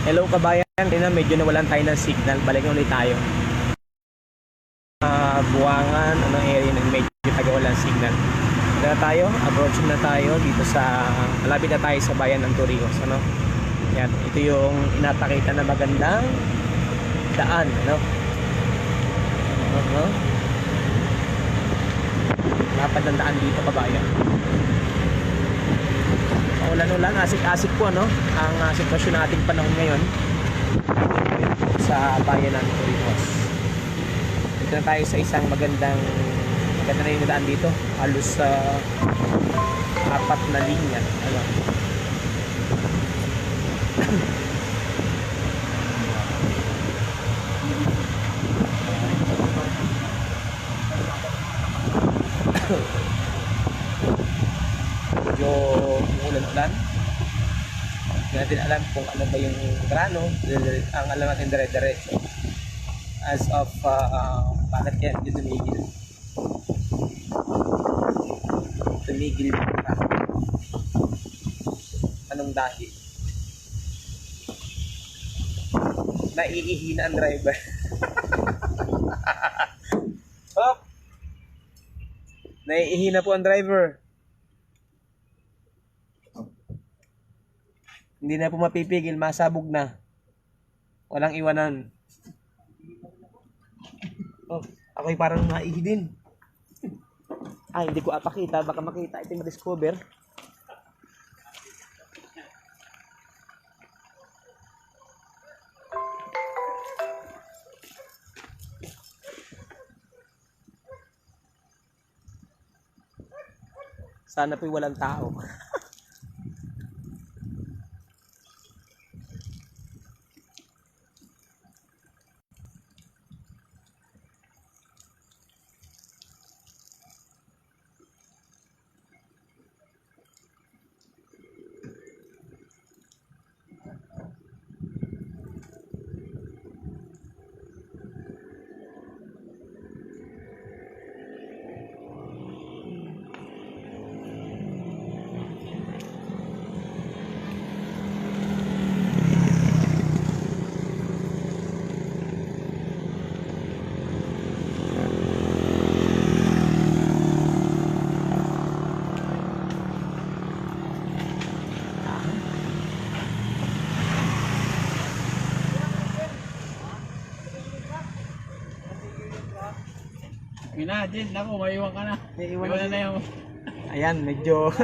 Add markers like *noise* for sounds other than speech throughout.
Hello kabayan, na medyo nawalan tayo ng signal. Balik ulit tayo. Ah, buwangan, anong area na medyo taga walang signal. Na tayo, approaching na tayo dito sa malapit na tayo sa bayan ng Torrijos, ano? Yan, ito yung inatakita na magandang daan, ano? Ano? Lapad ng daan dito kabayan. Ulan-ulan, asik-asik po ano ang uh, sitwasyon ng ating panahon ngayon sa bayan ng Torrijos. Dito na tayo sa isang magandang maganda na yung daan dito. Halos sa apat na linya. Ano? medyo umulan-ulan. Hindi natin alam kung ano ba yung grano. Ang alam natin dire-diretso. As of, uh, uh, bakit kaya hindi tumigil? Tumigil traffic. Anong dahil? Naiihina ang driver. *laughs* oh! Naiihina po ang driver. Hindi na po mapipigil, masabog na. Walang iwanan. Oh, ako'y parang naihi din. Ah, hindi ko apakita. Baka makita ito ma-discover. Sana po'y walang tao. *laughs* Imagine, naku, maiwan ka na. Naiiwan Iwan na na na yung... *laughs* Ayan, medyo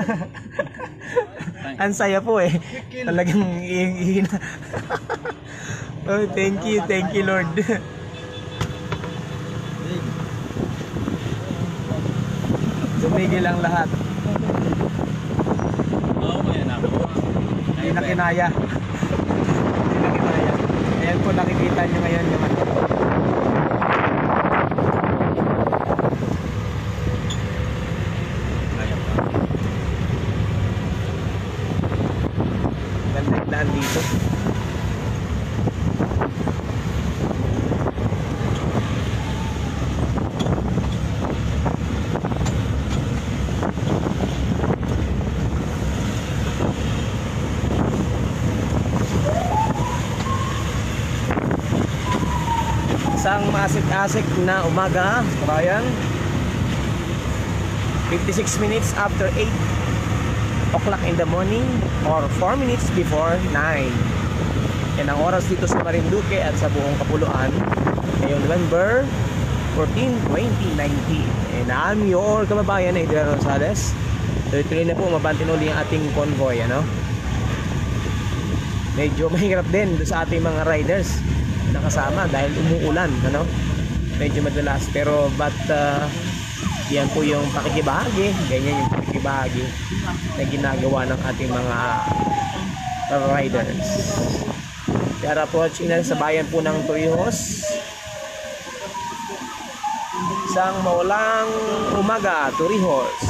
*laughs* *laughs* ang saya po eh. Talagang ihina. oh, thank you, thank you Lord. Tumigil ang lahat. Oo, may anak ko. Hindi na kinaya. Hindi na kinaya. Ayan po nakikita nyo ngayon yung ano. Ganda yung daan dito. Isang maasik-asik na umaga, kabayan. 56 minutes after 8 o'clock in the morning or 4 minutes before 9. Yan ang oras dito sa Marinduque at sa buong Kapuluan ngayong November 14, 2019. And I'm your kababayan, Adrian Rosales. Tuloy-tuloy na po, mabantin uli ang ating convoy, ano? Medyo mahirap din sa ating mga riders na kasama dahil umuulan, ano? Medyo madulas, pero but uh, yan po yung pakikibahagi, ganyan yung pakikibahagi na ginagawa ng ating mga riders. Kaya approaching na sa bayan po ng Torrijos. Isang maulang umaga, Torrijos.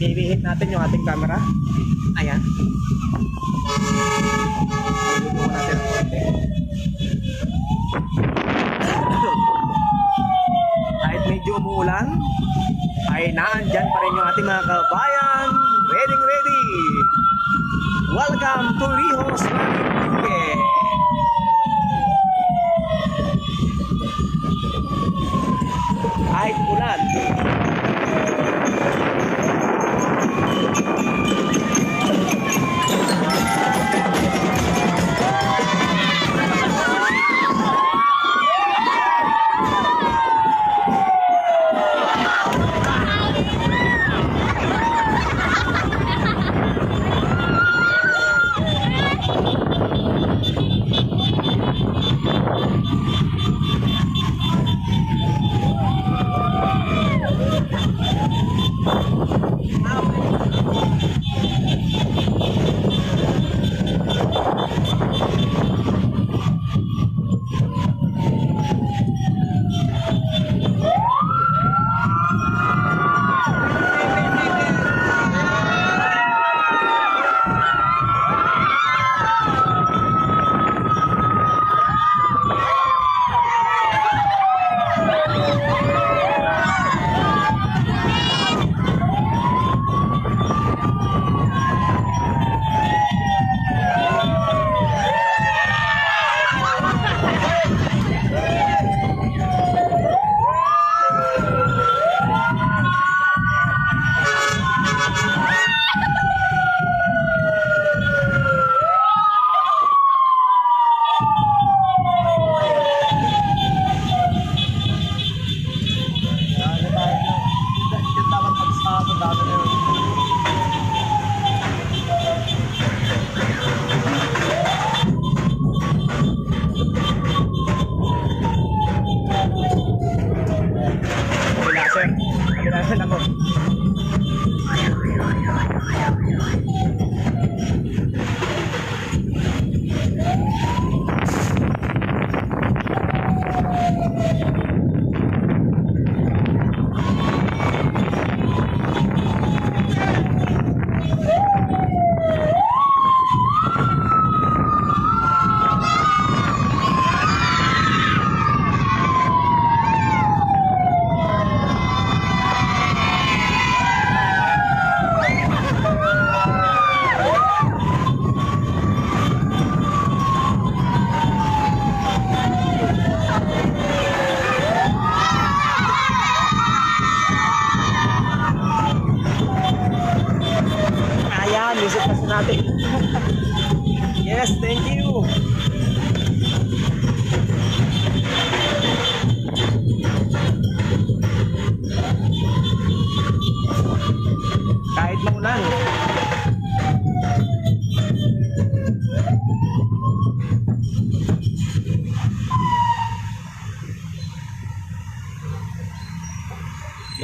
i-heat natin yung ating camera. Ayan. Natin ang konti. *coughs* Kahit medyo umuulan ay naandyan pa rin yung ating mga kabayan. Ready ready. Welcome to Rijos Manigke kahit ulan 何?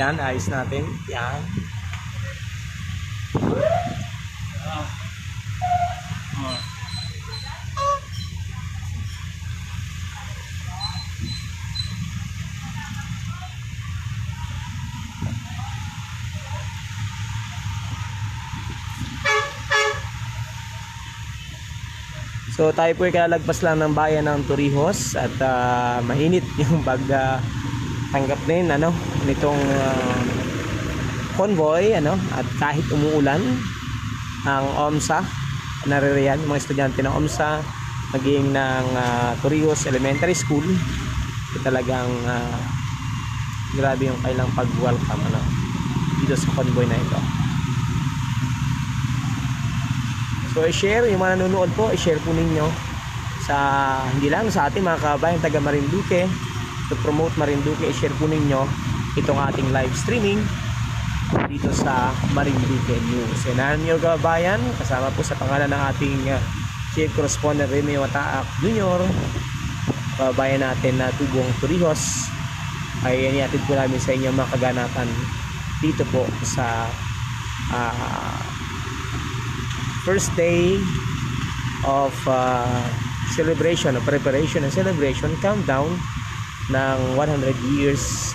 Yan, ayos natin. Yan. So tayo po ay kalalagpas lang ng bayan ng Torrijos at ah, mainit *laughs* yung pag ah, tanggap din ano nitong ah, convoy ano at kahit umuulan ang OMSA naririyan mga estudyante ng OMSA maging ng uh, Elementary School talagang ah, grabe yung kailang pag-welcome ano dito sa convoy na ito. So i-share yung mga nanonood po, i-share po ninyo sa hindi lang sa ating mga kabayan taga Marinduque to promote Marinduque, i-share po ninyo itong ating live streaming dito sa Marinduque News. And I'm your kabayan, kasama po sa pangalan ng ating uh, chief correspondent Remy Wataak Jr. Kabayan natin na Tubong Torrijos ay iniatid po namin sa inyo mga kaganapan dito po sa ah, first day of uh, celebration, of preparation and celebration, countdown ng 100 years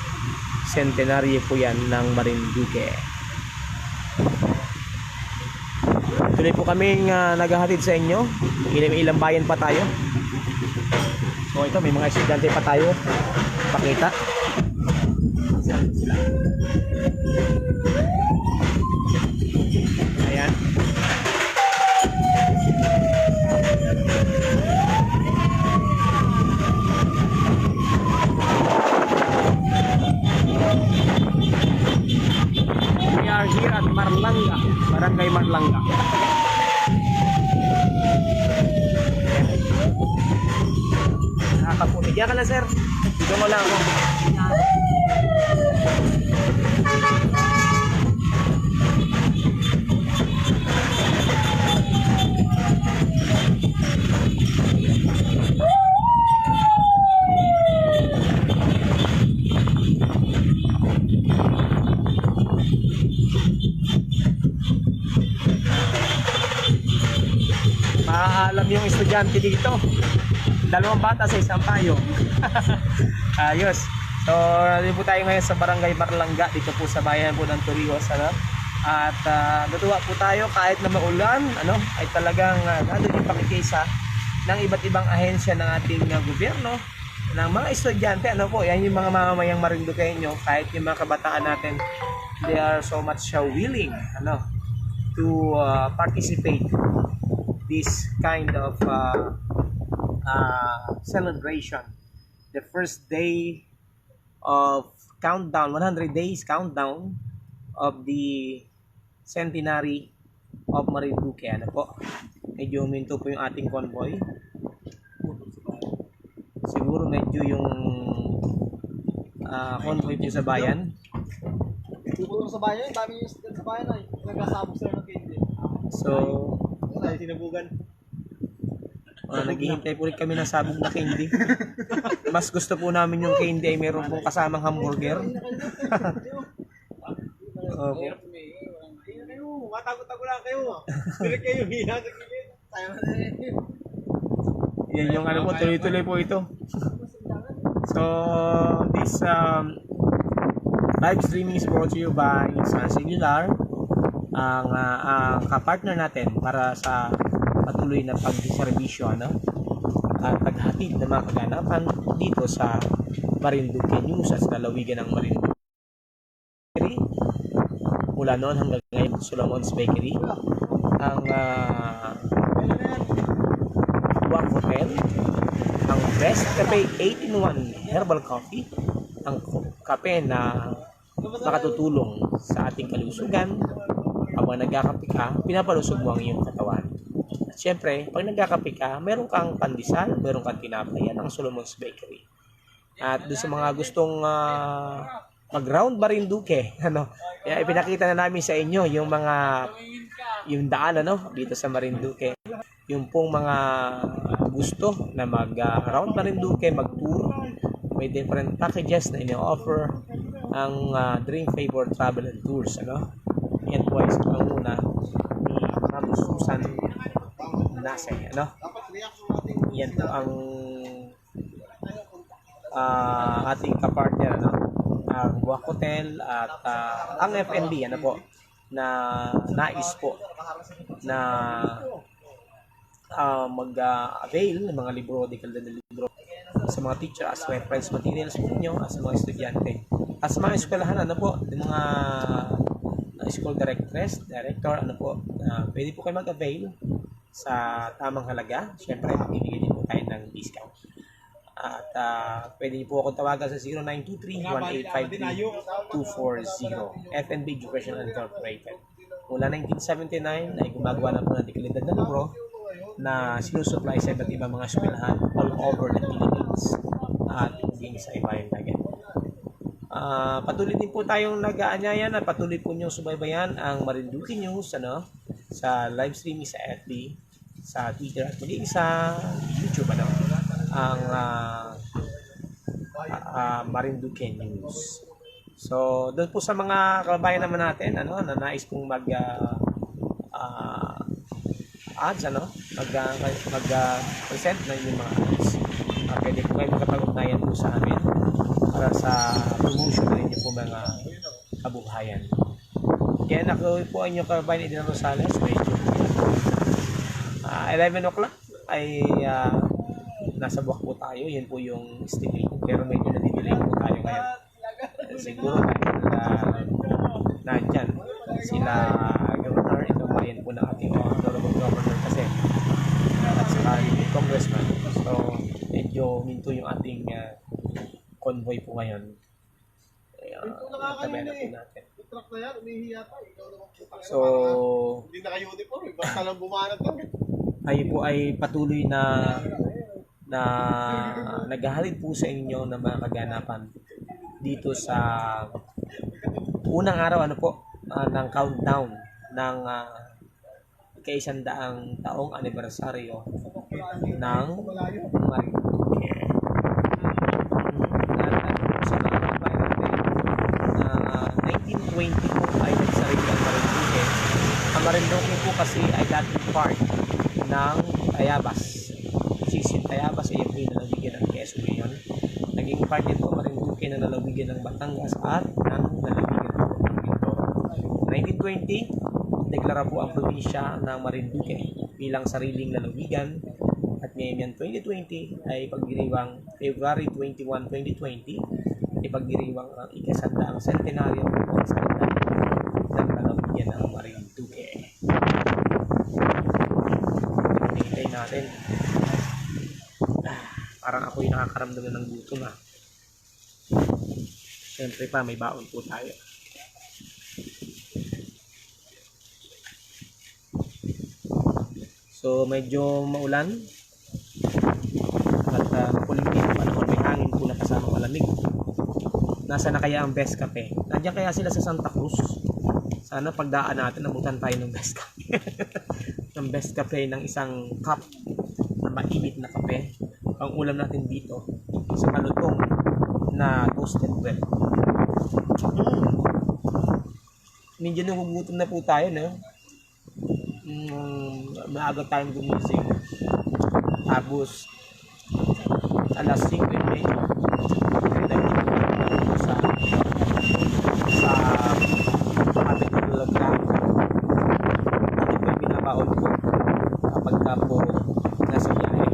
centenaryo po yan ng Marinduque. Tuloy po kaming uh, naghahatid sa inyo. Ilang, ilang bayan pa tayo. So ito, may mga estudyante pa tayo. Pakita. Marlanga. Nakakaputi. Diyan ka lang, sir. Dito mo lang estudyante dito. Dalawang bata sa isang payo. *laughs* Ayos. So, dito po tayo ngayon sa Barangay Marlanga, dito po sa bayan po ng Torrijos. Ano? At uh, natuwa po tayo kahit na maulan, ano, ay talagang uh, nandun yung pakikisa ng iba't ibang ahensya ng ating uh, gobyerno, ng mga estudyante, ano po, yan yung mga mamamayang Marinduqueño, kahit yung mga kabataan natin, they are so much uh, willing, ano, to uh, participate this kind of uh, uh, celebration. The first day of countdown, 100 days countdown of the centenary of Marinduque. Ano po? Medyo huminto po yung ating convoy. Siguro medyo yung uh, convoy po sa bayan. Tutulong sa bayan, dami yung sa bayan ay nagkasabog sila ng candy. So, Wala yung sinubugan. uh, naghihintay po rin kami ng sabog na candy. Mas gusto po namin yung candy ay meron pong kasamang hamburger. *laughs* Opo. Kayo, matago-tago lang kayo. Dili kayo hiya sa gilid. Tayo na. Yan yung ano po, tuloy-tuloy po ito. So, this um, live streaming is brought to you by Sun Singular, ang, ah, ang kapartner natin para sa patuloy na pagdiserbisyo ano? at paghatid ng mga kaganapan dito sa Marinduque News at sa lalawigan ng Marinduque. Mula noon hanggang ngayon, Solomon's Bakery, ang uh, Wak Hotel, ang Best Cafe 8-in-1 Herbal Coffee, ang kape na makatutulong sa ating kalusugan. Habang nagkakape ka, pinapalusog mo ang iyong katawan. At syempre, pag nagkakape ka, meron kang pandesal, meron kang tinapay, yan ang Solomon's Bakery. At doon sa mga gustong ah, mag-round Marinduque, *laughs* ano, kaya ipinakita na namin sa inyo yung mga yung daan ano dito sa Marinduque. Yung pong mga gusto na mag-round Marinduque, mag-tour, may different packages na ini-offer ang ah, Dream Favor Travel and Tours ano. Ay sa panguna ni Ma'am Susan Nasay ano. Yan po ang ah, ating kapartner ano, ang Buwak Hotel at ah, ang FNB ano po na nais po na ah, mag-avail ng mga libro, dekal na libro sa mga teacher as reference materials po ninyo as mga estudyante. As mga eskwelahan, ano po, mga uh, school directress, director, ano po, ah, pwede po kayo mag-avail sa tamang halaga. Siyempre, magbibigay din po tayo ng discount. At ah, pwede po akong tawagan sa 0923-1853-240 FNB Education Incorporated. Mula 1979 ay gumagawa na po ng dekalidad na libro na sinusupply sa iba't ibang mga eskwelahan all over the Philippines at hinging sa ibayang dagat. Ah, patuloy din po tayong nag-aanyaya na patuloy po niyong subaybayan ang Marinduque News ano, sa live streaming sa FB, sa Twitter at maging sa YouTube ano, ang ah, ah, Marinduque News. So, doon po sa mga kababayan naman natin ano, na nais pong mag ah, ah, ads ano, mag mag ah, present na yung mga ads. Ah, pwede po kayo makapag-ugnayan po sa amin para sa promotion na inyo po mga kabuhayan. Kaya nakuha po ang inyong kababayan Edna Rosales, medyo ah 11 o'clock ay ah, nasa buwak po tayo. Yan po yung estimate. Pero medyo nadidelay po tayo ngayon. Siguro dahil uh, nandyan sila governor, itong bayan po ng ating uh, honorable governor kasi at saka yung congressman. So, medyo minto yung ating uh, convoy po ngayon. Uh, tabayan na po natin. truck na yan, umihi yata. Ikaw naman. So, Hindi naka-uniform, eh. basta lang bumanat lang. kayo po ay patuloy na na naghahalid po sa inyo ng mga kaganapan dito sa unang araw ano po ah, ng countdown ng uh, kaisandaang taong anibersaryo ng Marinduque. Naalala ko sa mga kabayan natin na ah, 1920 po ay nagsarili ang Marinduque. Ang Marinduque po kasi ay dating part ng Tayabas. Sisit Tayabas ay yung pinalawigan ng Quezon ngayon. Naging part po Marinduque na nalawigan ng Batangas at ng nalawigan ng Mindoro. 1920, deklara po ang probinsya ng Marinduque bilang sariling lalawigan at ngayon yan 2020 ay pagdiriwang February 21, 2020 ay pagdiriwang ang ikasandaang centenaryo ng salita ng lalawigan ng Marinduque. Hinihintay natin. Parang ako'y nakakaramdam na ng gutom ah. Siyempre pa, may baon po tayo. So, medyo maulan. At uh, makulimlim ang panahon. May hangin po na kasama malamig. Nasa na kaya ang best cafe? Nandiyan kaya sila sa Santa Cruz? Sana pagdaan natin, nabutan tayo ng best cafe. *laughs* ng best cafe ng isang cup na mainit na kape. Ang ulam natin dito, sa malutong na toasted bread. Mm. Medyo nagugutom na po tayo, no? Mm, maaga tayong gumising. Tapos, alas 5 yun eh. Sa sa sa ating tulog na ito po yung binabaon ko kapag ka po nasa biyahe.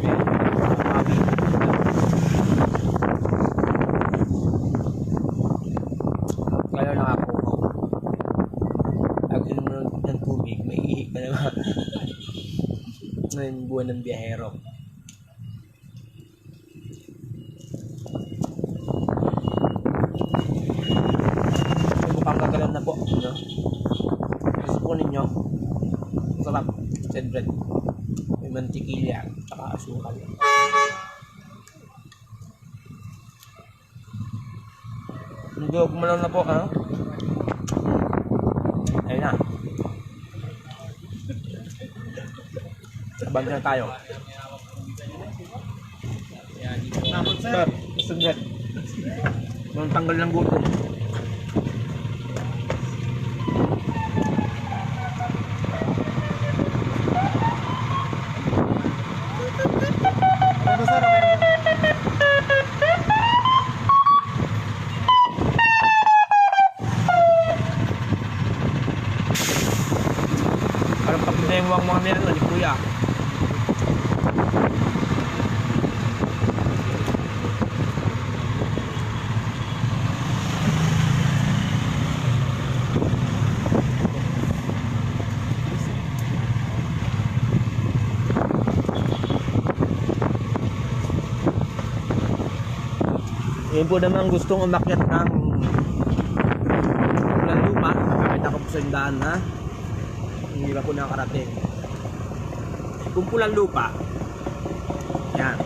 Ayan, mami. Kaya lang ako. Pag inom ng, ng tubig, may ihik ka naman. Ngayon buwan ng biyahero. Mukhang gagalan na po. No? Gusto po ninyo. Sarap. Red bread. May mantikilya. Tsaka asukal. Ako kumalaw na po. Ano? Ayun na. Abang na tayo. Sir, gusto nyo. Nung tanggal ng gutom. Ano sir? Parang pagdengwang mga nila ni Kuya. Yun po naman gustong umakyat ng ng lupa. Nakakita ko po sa yung daan ha hindi pa po nakarating. Kung pulang lupa, yan.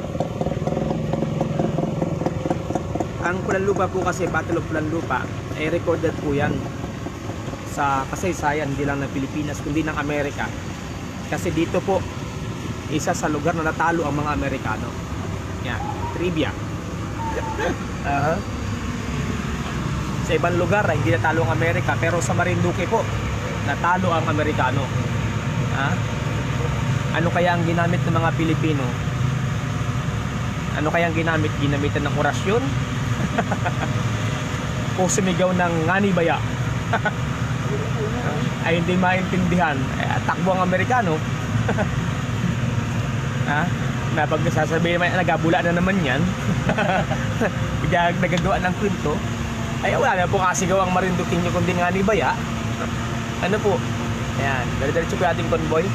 Ang pulang lupa po kasi, Battle of Pulang Lupa, ay recorded po yan sa kasaysayan, hindi lang ng Pilipinas, kundi ng Amerika. Kasi dito po, isa sa lugar na natalo ang mga Amerikano. Yan, trivia. *laughs* Aha. Sa ibang lugar ay hindi natalo ang Amerika, pero sa Marinduque po, natalo ang Amerikano. Ha? Ano kaya ang ginamit ng mga Pilipino? Ano kaya ang ginamit? Ginamitan ng orasyon? *laughs* o sumigaw ng ngani baya? *laughs* ay hindi maintindihan. Eh, takbo ang Amerikano. *laughs* ha? Na pag sasabihin naman, nagabula na naman yan bigla nagagawa ng kwento, ay wala na po kasigawang marindukin nyo kundi nga ni Baya. Ano po? Ayan, dali-dalitso po ating convoy.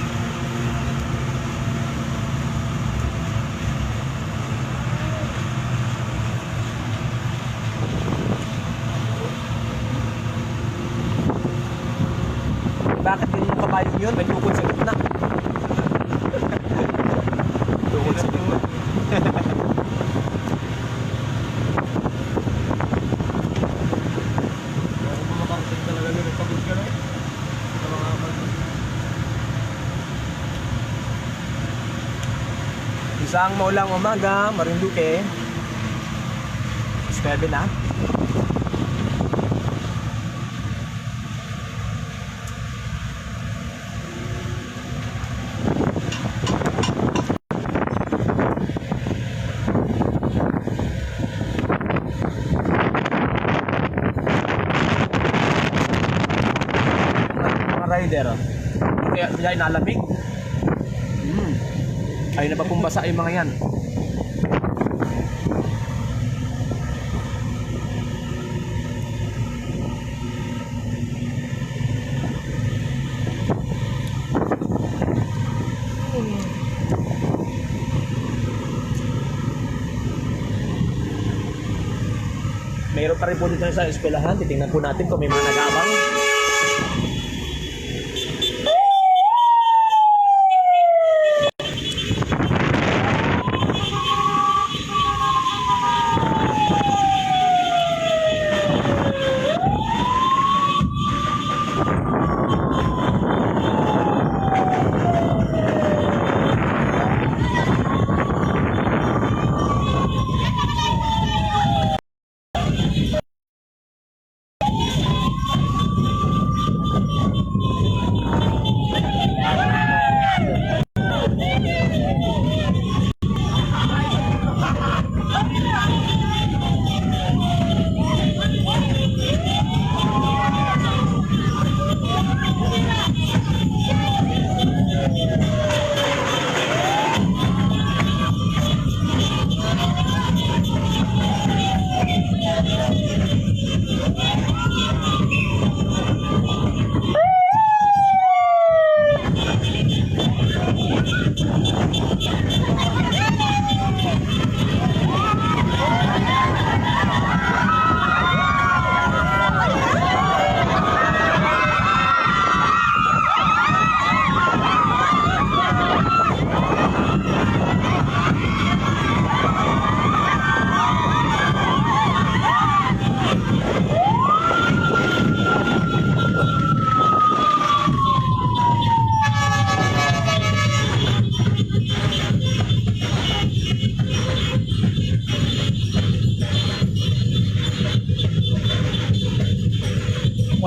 Bakit yun yung kabayo yun? Isang maulang umaga, Marinduque. Alas 9 na. rider. oh. Kaya sila inalamig. Ay na ba pumbasa yung mga yan? Mayroon pa rin po dito sa eskwelahan. Titingnan po natin kung may mga nag-aabang.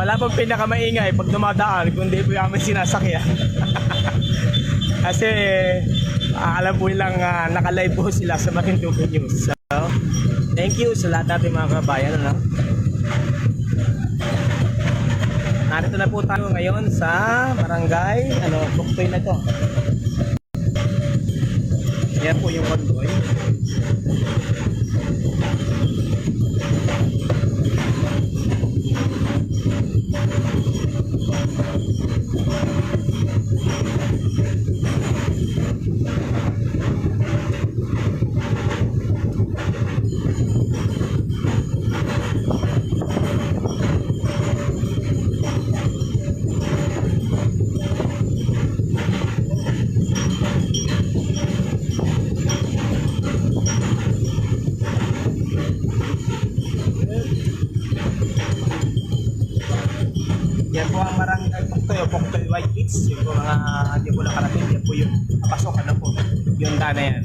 Wala pang pinakamaingay pag dumadaan kundi po yung aming sinasakyan. *laughs* Kasi ah, alam po nilang uh, nakalive po sila sa Marinduque News. So, thank you sa lahat natin mga kabayan. Ano? Narito na po tayo ngayon sa barangay, ano, Buktoy na to. Yan po yung convoy. Beach. Yung mga hindi po nakarating. Yan po yung papasok. Ano po? Yung dana. Yan.